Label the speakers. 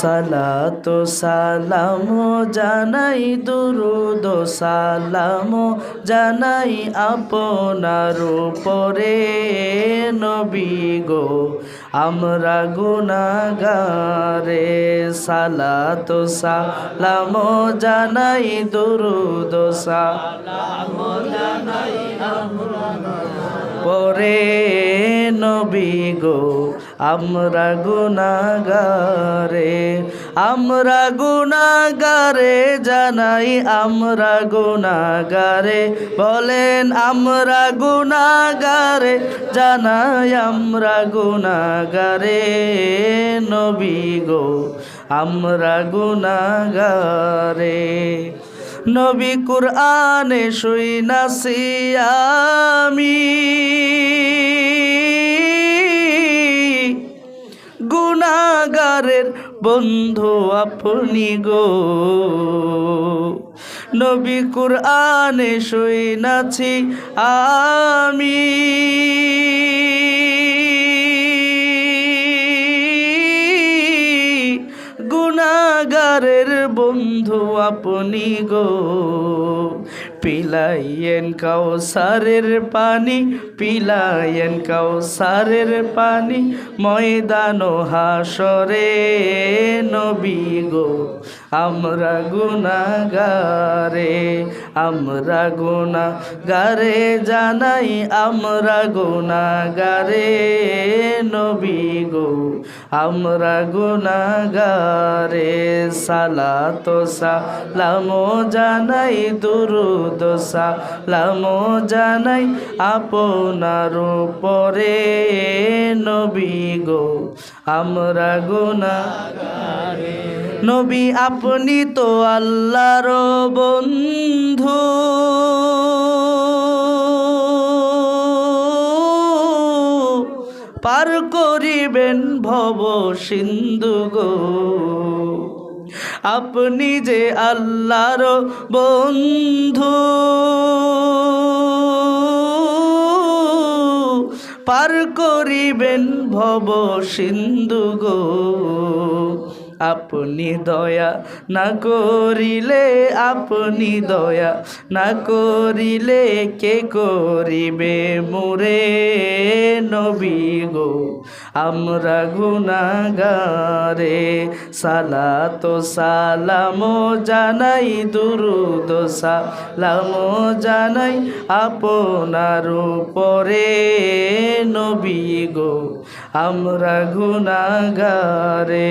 Speaker 1: সালাতো সালাম জানাই, দুরুদ সালাম জানাই আপনার উপরে। নবী গো, আমরা গুনাগারে সালাতো সালাম জানাই, দুরুদ সালাম পরে। নবী গো আমরা গুনাগারে আমরা গুনাগারে জানাই আমরা গুনাগারে, বলেন আমরা গুনাগারে জানাই আমরা গুনাগারে, নবী গো, আমরা গুনাগারে। নবী কুরআনে শুইনাছি আমি। গুনাগারের বন্ধু আপনি গো। নবী কুরআনে শুইনাছি আমি। বন্ধু আপনি গো। পিলাইয়েন কাউসারের পানি, পিলাইয়েন কাউসারের পানি, ময়দান হাসরে নবী গো। আমরা গুনাগারে আমরা গুনাগারে জানাই, আমরা গুনাগারে নবী আমরা গুনাগারে সালাতো সালাম জানাই, দুরুদ সালাম জানাই আপনার পরে নবী গো, আমরা গুনাগারে। নবী, আপনি তো আল্লাহর বন্ধু। পার করিবেন ভব সিন্ধু গো। আপনি যে আল্লাহর বন্ধু পার করিবেন ভব সিন্ধু গো। আপনি দয়া না করিলে, আপনি দয়া না করিলে কে করিবে মুরে নবী গো? আমরা গুনাগারে সালাতো সালাম জানাই, দুরুদ সালাম জানাই আপনার পরে নবী গো। আমরা গুনাগারে